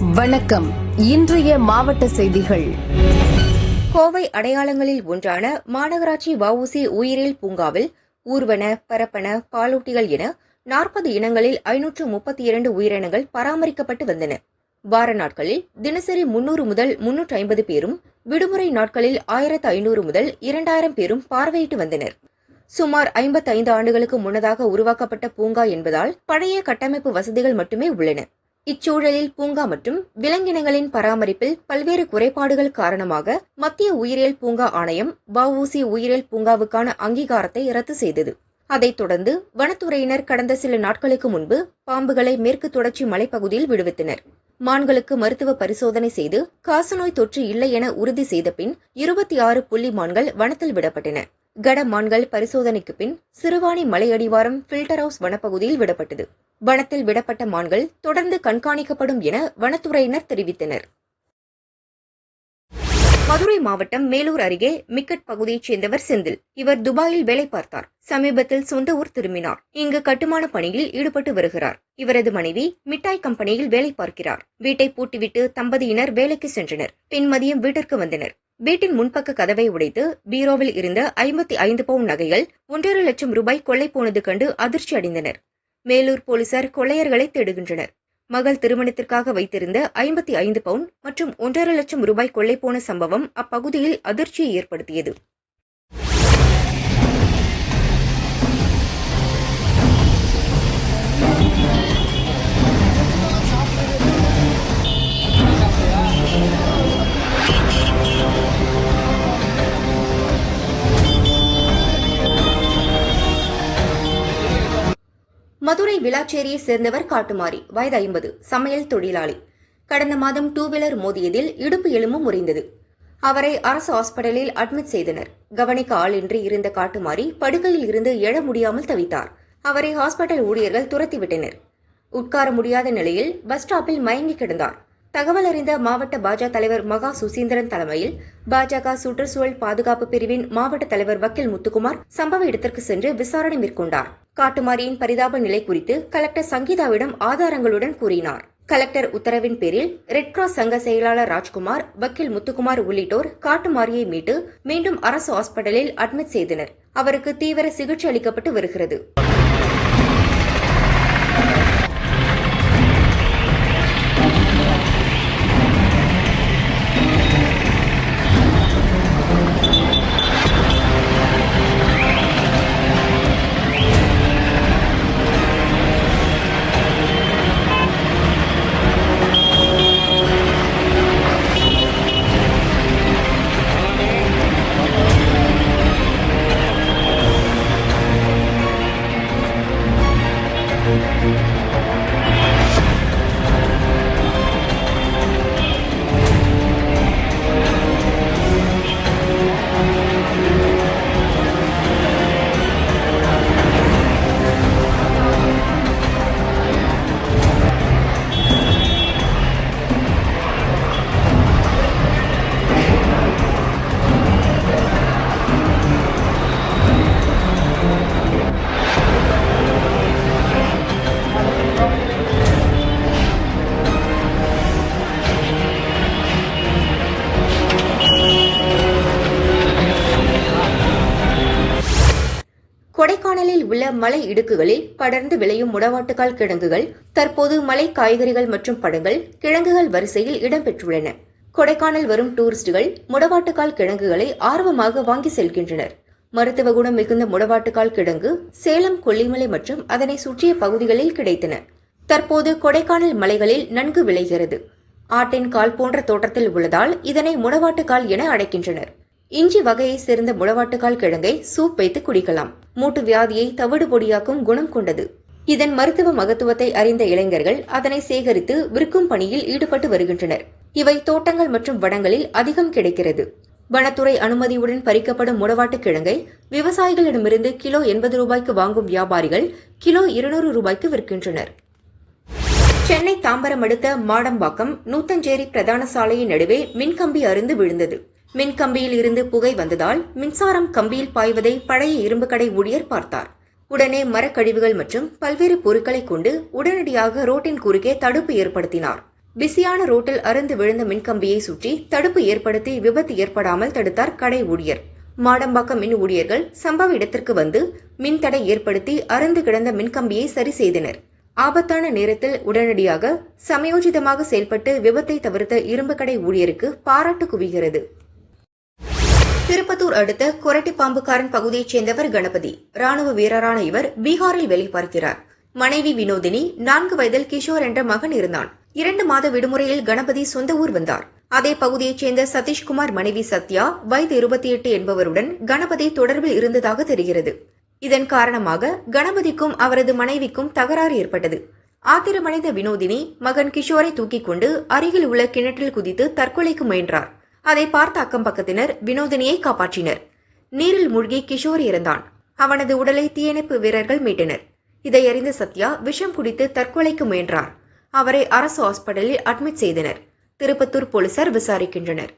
வணக்கம். இன்றைய மாவட்ட செய்திகள். கோவை அடையாளங்களில் ஒன்றான மாநகராட்சி வவுசி உயிரியல் பூங்காவில் ஊர்வன பரப்பன பாலூட்டிகள் என நாற்பது இனங்களில் ஐநூற்று முப்பத்தி இரண்டு உயிரினங்கள் பராமரிக்கப்பட்டு வந்தன. வார நாட்களில் தினசரி முன்னூறு முதல் முன்னூற்று ஐம்பது பேரும் விடுமுறை நாட்களில் ஆயிரத்து ஐநூறு முதல் இரண்டாயிரம் பேரும் பார்வையிட்டு வந்தனர். சுமார் ஐம்பத்தைந்து ஆண்டுகளுக்கு முன்னதாக உருவாக்கப்பட்ட பூங்கா என்பதால் பழைய கட்டமைப்பு வசதிகள் மட்டுமே உள்ளன. இச்சூழலில் பூங்கா மற்றும் விலங்கினங்களின் பராமரிப்பில் பல்வேறு குறைபாடுகள் காரணமாக மத்திய உயிரியல் பூங்கா ஆணையம் வஉசி உயிரியல் பூங்காவுக்கான அங்கீகாரத்தை ரத்து செய்தது. அதைத் தொடர்ந்து வனத்துறையினர் கடந்த சில நாட்களுக்கு முன்பு பாம்புகளை மேற்கு தொடர்ச்சி மலைப்பகுதியில் விடுவித்தனர். மான்களுக்கு மருத்துவ பரிசோதனை செய்து காசநோய் தொற்று இல்லை என உறுதி செய்த பின் இருபத்தி ஆறு புள்ளி மான்கள் வனத்தில் விடப்பட்டன. கட மான்கள் பரிசோதனைக்கு பின் சிறுவாணி மலையடிவாரம் ஃபில்டர் ஹவுஸ் வனப்பகுதியில் விடப்பட்டது. வனத்தில் விடப்பட்ட மான்கள் தொடர்ந்து கண்காணிக்கப்படும் என வனத்துறையினர் தெரிவித்தனர். மதுரை மாவட்டம் மேலூர் அருகே மிக்கட் பகுதியைச் சேர்ந்தவர் செந்தில். இவர் துபாயில் வேலை பார்த்தார். சமீபத்தில் சொந்த ஊர் திரும்பினார். இங்கு கட்டுமான பணியில் ஈடுபட்டு வருகிறார். இவரது மனைவி மிட்டாய் கம்பெனியில் வேலை பார்க்கிறார். வீட்டை பூட்டிவிட்டு தம்பதியினர் வேலைக்கு சென்றனர். பின் மதியம் வீட்டிற்கு வந்தனர். வீட்டின் முன்பக்க கதவை உடைத்து பீரோவில் இருந்த ஐம்பத்தி ஐந்து பவுன் நகைகள் ஒன்றரை லட்சம் ரூபாய் கொள்ளை போனது கண்டு அதிர்ச்சி அடைந்தனர். மேலூர் போலீசார் கொள்ளையர்களை தேடுகின்றனர். மகள் திருமணத்திற்காக வைத்திருந்த ஐம்பத்தி ஐந்து பவுன் மற்றும் ஒன்றரை லட்சம் ரூபாய் கொள்ளை போன சம்பவம் அப்பகுதியில் அதிர்ச்சியை ஏற்படுத்தியது. மதுரை விளாச்சேரியை சேர்ந்தவர் காட்டுமாறி வயது ஐம்பது. சமையல் தொழிலாளி. கடந்த மாதம் டூ வீலர் மோதியதில் இடுப்பு எலும்பு முறிந்தது. அவரை அரசு ஹாஸ்பிட்டலில் அட்மிட் செய்தனர். கவனிக்க ஆளின்றி இருந்த காட்டுமாறி படுக்கையில் இருந்து எழ முடியாமல் தவித்தார். அவரை ஹாஸ்பிட்டல் ஊழியர்கள் துரத்திவிட்டனர். உட்கார முடியாத நிலையில் பஸ் ஸ்டாப்பில் மயங்கி கிடந்தார். தகவல் அறிந்த மாவட்ட பாஜக தலைவர் மகா சுசீந்திரன் தலைமையில் பாஜக சுற்றுச்சூழல் பாதுகாப்பு பிரிவின் மாவட்ட தலைவர் வக்கீல் முத்துக்குமார் சம்பவ இடத்திற்கு சென்று விசாரணை மேற்கொண்டார். காட்டுமாரியின் பரிதாப நிலை குறித்து கலெக்டர் சங்கீதாவிடம் ஆதாரங்களுடன் கூறினார். கலெக்டர் உத்தரவின் பேரில் ரெட் கிராஸ் சங்க செயலாளர் ராஜ்குமார் வக்கீல் முத்துக்குமார் உள்ளிட்டோர் காட்டுமாரியை மீட்டு மீண்டும் அரசு ஹாஸ்பிட்டலில் அட்மிட் செய்தனர். அவருக்கு தீவிர சிகிச்சை அளிக்கப்பட்டு வருகிறது. உள்ள மலை இடுக்குகளில் படர்ந்து விளையும் முடவாட்டுக்கால் கிழங்குகள் தற்போது மலை காய்கறிகள் மற்றும் பழங்கள் கிழங்குகள் வரிசையில் இடம்பெற்றுள்ளன. கொடைக்கானல் வரும் டூரிஸ்டுகள் முடவாட்டுக்கால் கிழங்குகளை ஆர்வமாக வாங்கி செல்கின்றனர். மருத்துவ குணம் மிகுந்த முடவாட்டுக்கால் கிழங்கு சேலம் கொல்லிமலை மற்றும் அதனை சுற்றிய பகுதிகளில் கிடைத்தன. தற்போது கொடைக்கானல் மலைகளில் நன்கு விளைகிறது. ஆட்டின் கால் போன்ற தோற்றத்தில் உள்ளதால் இதனை முடவாட்டுக்கால் என அழைக்கின்றனர். இஞ்சி வகையை சேர்ந்த முளவாட்டுக்கால் கிழங்கை சூப் வைத்து குடிக்கலாம். மூட்டு வியாதியை தவிடு பொடியாக்கும் குணம் கொண்டது. இதன் மருத்துவ மகத்துவத்தை அறிந்த இளைஞர்கள் அதனை சேகரித்து விற்கும் பணியில் ஈடுபட்டு வருகின்றனர். இவை தோட்டங்கள் மற்றும் வனங்களில் அதிகம் கிடைக்கிறது. வனத்துறை அனுமதியுடன் பறிக்கப்படும் முடவாட்டு கிழங்கை விவசாயிகளிடமிருந்து கிலோ எண்பது ரூபாய்க்கு வாங்கும் வியாபாரிகள் கிலோ இருநூறு ரூபாய்க்கு விற்கின்றனர். சென்னை தாம்பரம் அடுத்த மாடம்பாக்கம் நூத்தஞ்சேரி பிரதான சாலையின் நடுவே மின்கம்பி அருந்து விழுந்தது. மின்கம்பியில் இருந்து புகை வந்ததால் மின்சாரம் கம்பியில் பாய்வதை பழைய இரும்பு கடை ஊழியர் பார்த்தார். உடனே மரக்கழிவுகள் மற்றும் பல்வேறு பொருட்களை கொண்டு உடனடியாக ரோட்டின் குறுக்கே தடுப்பு ஏற்படுத்தினார். பிஸியான ரோட்டில் அருந்து விழுந்த மின்கம்பியை சுற்றி தடுப்பு ஏற்படுத்தி விபத்து ஏற்படாமல் தடுத்தார் கடை ஊழியர். மாடம்பாக்கம் மின் ஊழியர்கள் சம்பவ இடத்திற்கு வந்து மின்தடை ஏற்படுத்தி அருந்து கிடந்த மின்கம்பியை சரி செய்தனர். ஆபத்தான நேரத்தில் உடனடியாக சமயோஜிதமாக செயல்பட்டு விபத்தை தவிர்த்த இரும்பு கடை ஊழியருக்கு பாராட்டு குவிகிறது. திருப்பத்தூர் அடுத்த கொரட்டிப்பாம்புக்காரன் பகுதியைச் சேர்ந்தவர் கணபதி. ராணுவ வீரரான இவர் பீகாரில் வேலை பார்க்கிறார். மனைவி வினோதினி நான்கு வயதில் கிஷோர் என்ற மகன் இருந்தான். இரண்டு மாத விடுமுறையில் கணபதி சொந்த ஊர் வந்தார். அதே பகுதியைச் சேர்ந்த சதீஷ்குமார் மனைவி சத்யா வயது இருபத்தி எட்டு என்பவருடன் கணபதி தொடர்பில் இருந்ததாக தெரிகிறது. இதன் காரணமாக கணபதிக்கும் அவரது மனைவிக்கும் தகராறு ஏற்பட்டது. ஆத்திரமடைந்த வினோதினி மகன் கிஷோரை தூக்கிக் கொண்டு அருகில் உள்ள கிணற்றில் குதித்து தற்கொலைக்கு முயன்றார். அதை பார்த்த அக்கம் பக்கத்தினர் வினோதினியை காப்பாற்றினர். நீரில் மூழ்கி கிஷோர் இறந்தான். அவனது உடலை தீயணைப்பு வீரர்கள் மீட்டனர். இதை அறிந்த சத்யா விஷம் குடித்து தற்கொலைக்கு முயன்றார். அவரை அரசு ஹாஸ்பிட்டலில் அட்மிட் செய்தனர். திருப்பத்தூர் போலீசார் விசாரிக்கின்றனர்.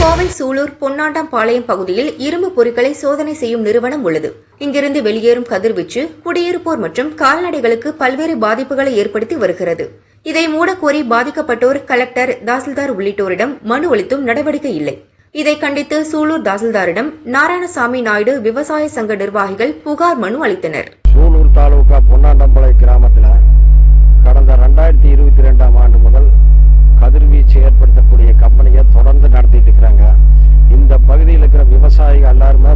கோவை சூலூர் பொன்னாண்டாம்பாளையம் பகுதியில் இரும்பு பொருட்களை சோதனை செய்யும் நிறுவனம் உள்ளது. இங்கிருந்து வெளியேறும் கதிர்வீச்சு குடியிருப்போர் மற்றும் கால்நடைகளுக்கு பல்வேறு பாதிப்புகளை ஏற்படுத்தி வருகிறது. இதை மூடக்கோரி பாதிக்கப்பட்டோர் கலெக்டர் தாசில்தார் உள்ளிட்டோரிடம் மனு அளித்தும் நடவடிக்கை இல்லை. இதை கண்டித்து சூலூர் தாசில்தாரிடம் நாராயணசாமி நாயுடு விவசாய சங்க நிர்வாகிகள் புகார் மனு அளித்தனர். சூலூர் தாலுகா பொன்னாண்டம்பளை கிராமத்தில் கடந்த ரெண்டாயிரத்தி இருபத்தி ரெண்டாம் ஆண்டு முதல் கதிர்வீச்சு ஏற்படுத்தக்கூடிய கம்பெனியை தொடர்ந்து நடத்திட்டு இருக்கிறாங்க. இந்த பகுதியில் இருக்கிற விவசாயிகள் எல்லாருமே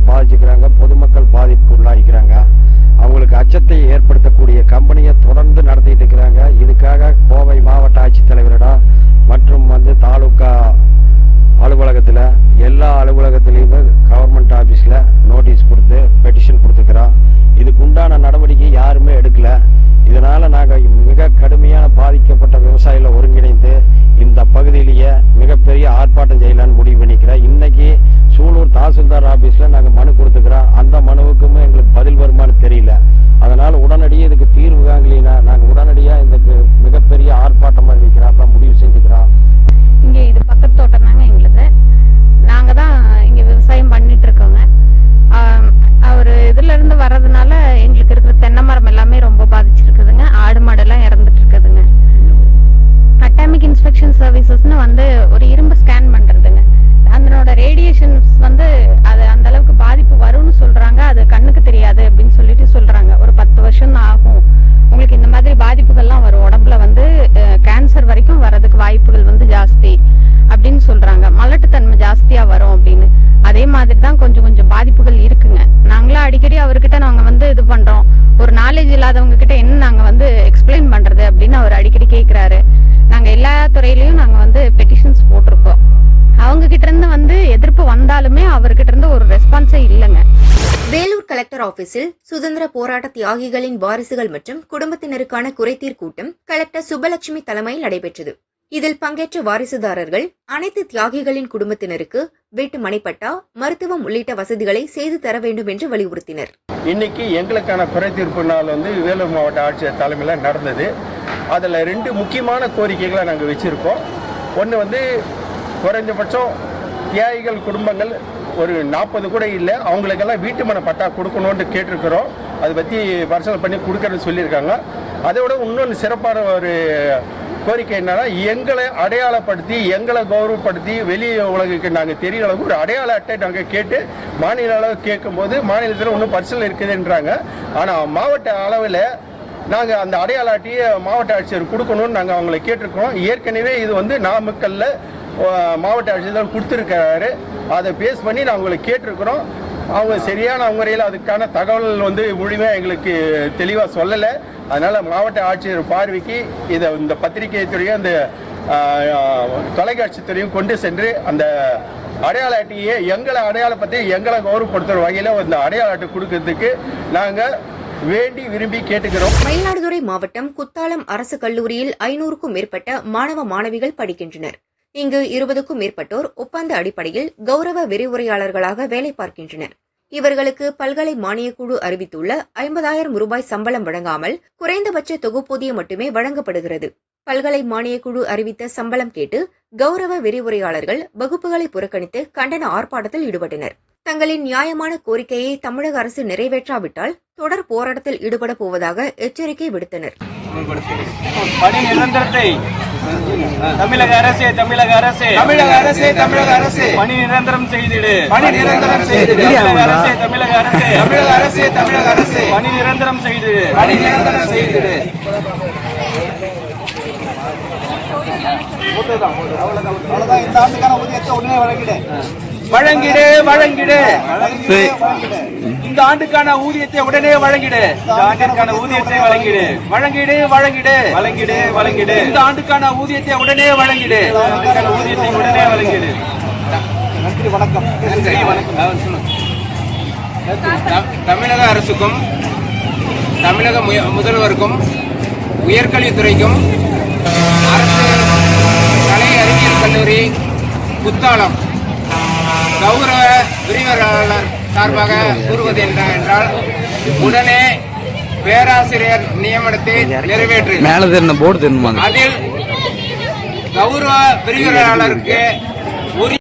துறையிலையும் நாங்கள் வந்து பெட்டிஷன்ஸ் போட்டிருக்கோம். அவங்க கிட்ட இருந்து வந்து எதிர்ப்பு வந்தாலுமே அவர்கிட்ட இருந்து ஒரு ரெஸ்பான்ஸே இல்லைங்க. வேலூர் கலெக்டர் ஆபீஸில் சுதந்திர போராட்ட தியாகிகளின் வாரிசுகள் மற்றும் குடும்பத்தினருக்கான குறைதீர் கூட்டம் கலெக்டர் சுபலட்சுமி தலைமையில் நடைபெற்றது. இதில் பங்கேற்ற வாரிசுதாரர்கள் அனைத்து தியாகிகளின் குடும்பத்தினருக்கு வீட்டு மனைப்பட்டா மருத்துவம் உள்ளிட்ட வசதிகளை செய்து தர வேண்டும் என்று வலியுறுத்தினர். இன்னைக்கு எங்களுக்கான குறை தீர்ப்பு நாள் வந்து வேலூர் மாவட்ட ஆட்சியர் தலைமையில் நடந்தது. அதில் ரெண்டு முக்கியமான கோரிக்கைகளை நாங்கள் வச்சுருக்கோம். ஒன்று வந்து குறைஞ்சபட்சம் தியாகிகள் குடும்பங்கள் ஒரு நாற்பது கூட இல்லை அவங்களுக்கெல்லாம் வீட்டு மன பட்டா கொடுக்கணும்னு கேட்டிருக்கிறோம். அதை பற்றி பரிசீலனை பண்ணி கொடுக்கறன்னு சொல்லியிருக்காங்க. அதை விட இன்னொன்று சிறப்பான ஒரு கோரிக்கை என்னன்னா எங்களை அடையாளப்படுத்தி எங்களை கௌரவப்படுத்தி வெளி உலகுக்கு நாங்கள் தெரிய அளவுக்கு ஒரு அடையாள அட்டை நாங்கள் கேட்டு மாநில அளவு கேட்கும்போது மாநிலத்தில் ஒன்றும் பரிசல் இருக்குதுன்றாங்க. ஆனால் மாவட்ட அளவில் நாங்கள் அந்த அடையாள அட்டையை மாவட்ட ஆட்சியர் கொடுக்கணும்னு நாங்கள் அவங்களை கேட்டிருக்கிறோம். ஏற்கனவே இது வந்து நாமக்கல்ல மாவட்ட ஆட்சியர் கொடுத்துருக்காரு அதை பேஸ் பண்ணி நான் உங்களை கேட்டிருக்கிறோம். அவங்க சரியான முறையில் அதுக்கான தகவல் வந்து முழுமையாக எங்களுக்கு தெளிவாக சொல்லலை. அதனால மாவட்ட ஆட்சியர் பார்வைக்கு இதை இந்த பத்திரிகை துறையும் அந்த தொலைக்காட்சி துறையும் கொண்டு சென்று அந்த அடையாள அட்டையை எங்களை அடையாளப்பத்தி எங்களை கௌரவப்படுத்துற வகையில் அந்த அடையாள அட்டை கொடுக்கறதுக்கு நாங்கள் வேண்டி விரும்பி கேட்டுக்கிறோம். மயிலாடுதுறை மாவட்டம் குத்தாலம் அரசு கல்லூரியில் ஐநூறுக்கும் மேற்பட்ட மாணவ மாணவிகள் படிக்கின்றனர். இங்கு இருபதுக்கும் மேற்பட்டோர் ஒப்பந்த அடிப்படையில் கௌரவ விரிவுரையாளர்களாக வேலை பார்க்கின்றனர். இவர்களுக்கு பல்கலை மானியக் குழு அறிவித்துள்ள ஐம்பதாயிரம் ரூபாய் சம்பளம் வழங்காமல் குறைந்தபட்ச தொகுப்பூதியம் மட்டுமே வழங்கப்படுகிறது. பல்கலை மானியக் குழு அறிவித்த சம்பளம் கேட்டு கௌரவ விரிவுரையாளர்கள் வகுப்புகளை புறக்கணித்து கண்டன ஆர்ப்பாட்டத்தில் ஈடுபட்டனர். தங்களின் நியாயமான கோரிக்கையை தமிழக அரசு நிறைவேற்றாவிட்டால் தொடர் போராட்டத்தில் ஈடுபட போவதாக எச்சரிக்கை விடுத்தனர். பணி நிரந்தரத்தை தமிழக அரசே தமிழக அரசே. தமிழக அரசே தமிழக அரசே. பணி நிரந்தரம் செய்திடு. பணி நிரந்தரம் செய்திடு. தமிழக அரசே தமிழக அரசே. தமிழக அரசே தமிழக அரசே. பணி நிரந்தரம் செய்திடு. பணி நிரந்தரம் செய்திடு. அவ்வளவுதான் இந்த ஆண்டுக்கான ஊதியத்தை உடனே வழங்கிடு. வழங்கிடு வழங்கிடு. இந்த ஆண்டுக்கான ஊதியத்தை உடனே வழங்கிடு. இந்த ஆண்டிற்கான ஊதியத்தை வழங்கிடு. வழங்கிடு வழங்கிடு. வழங்கிடு வழங்கிடு. இந்த ஆண்டுக்கான ஊதியத்தை உடனே வழங்கிடு. ஆண்டுக்கான ஊதியத்தை உடனே வழங்கிடு. நன்றி வணக்கம். நன்றி வணக்கம். தமிழக அரசுக்கும் தமிழக முய- முதல்வருக்கும் உயர்கல்வித்துறைக்கும் அரசு கலை அறிவியல் கல்லூரி குத்தாலம் கௌரவ விரிவுரையாளர் சார்பாக கூறுவது என்ன என்றால் உடனே பேராசிரியர் நியமனத்தை நிறைவேற்று. மேல தெரிந்த போர்டு அதில் கௌரவ விரிவுரையாளருக்கு உரிய